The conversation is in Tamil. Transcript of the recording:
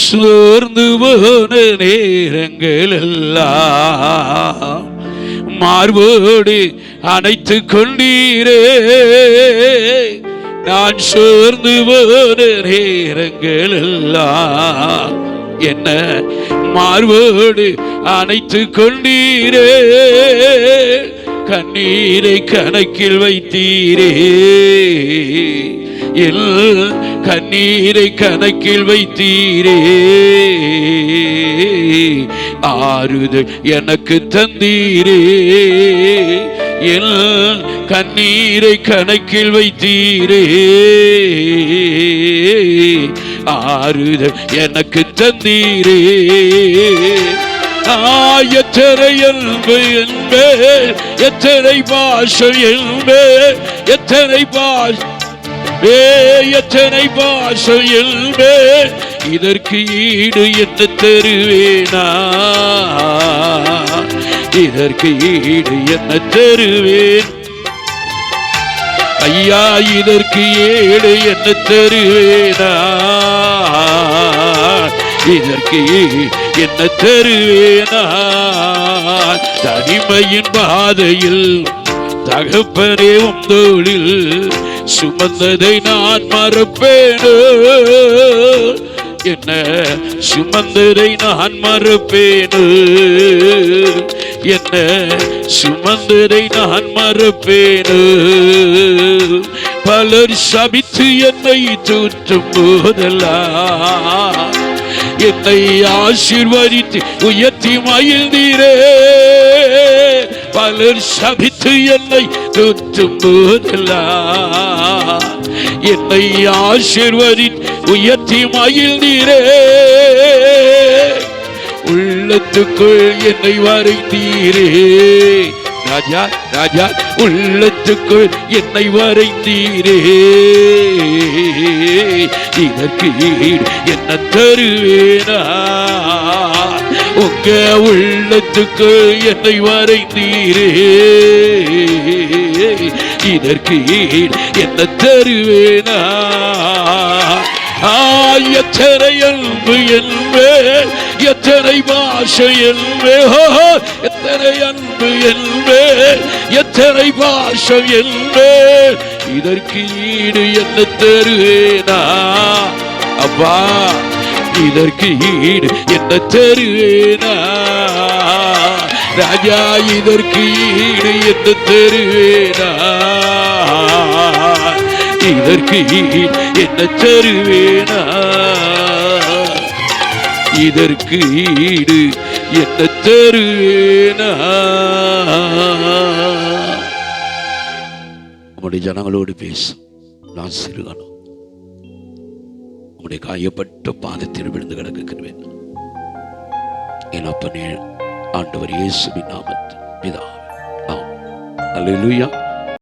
சோர்ந்து போன நேரங்கள் எல்லாம் மார்போடு அணைத்து கொண்டீரே. நான் சோர்ந்து போன நேரங்கள் எல்லாம் என்ன மார்போடு அணைத்து கொண்டீரே. கண்ணீரை கணக்கில் வைத்தீரே. எல் கண்ணீரை கணக்கில் வைத்தீரே. ஆறுதல் எனக்கு தந்தீரே. என் கண்ணீரை கணக்கில் வைத்தீரே. ஆறுதல் எனக்கு தந்தீரே. ஆ, எத்தனை அன்பு என்பே எத்தனை பாஷம் என்பே எத்தனை பாஷ எத்தனை பாஷம் இதற்கு ஈடு என்ன தருவேனா? இதற்கு ஈடு என்ன தருவேன். ஐயா இதற்கு ஈடு என்ன தருவேனா? இதற்கு என்ன தருவேனா? தனிமையின் பாதையில் தகப்பனே உந்தோளில் சுமந்ததை நான் மறப்பேனோ. என்ன? சுமந்ததை நான் மறப்பேனோ. என்ன? சுமந்ததை நான் மறப்பேனோ. பலர் சபித்து என்னை தூற்றும் போதெல்லாம். என்னை ஆசிர்வதித்து உயர்த்தி மகிழ்ந்தீரே. பலர் சபித்து என்னை தூற்றும் போதெல்லாம் என்னை ஆசீர்வதித்து உயர்த்தி மயில் நீரே. உள்ளத்துக்குள் என்னை வரைந்தீரே. ராஜா ராஜா உள்ளத்துக்குள் என்னை வரைந்தீரே. இதற்கு என்ன தருவேனா? உங்க உள்ளத்துக்கு என்னை வரைந்தீரே இதற்கு என்ன தருவேனா? ஆ, எத்தனை அன்பு என்பே எத்தனை பாஷை என்பே. எத்தனை அன்பு என்பே எத்தனை பாஷை என்பே. இதற்கு ஈடு என்ன தருவேனா? அப்பா இதற்கு ஈடு என்ன தருவேனா? ராஜா இதற்கு ஈடு என்ன தருவேனா? இதற்கு ஈடு என்ன தருவேனா? இதற்கு ஈடு என்ன தருவேனா? உம்முடைய ஜனங்களோடு பேசும் நான் சிறுகணும் உம்முடைய காயப்பட்ட பாதத்தில் விழுந்து கிடக்குகிறேன் என் அப்பனே ஆண்டவர் இயேசுவின் நாமத்தில் பிதா ஆம் அல்லேலூயா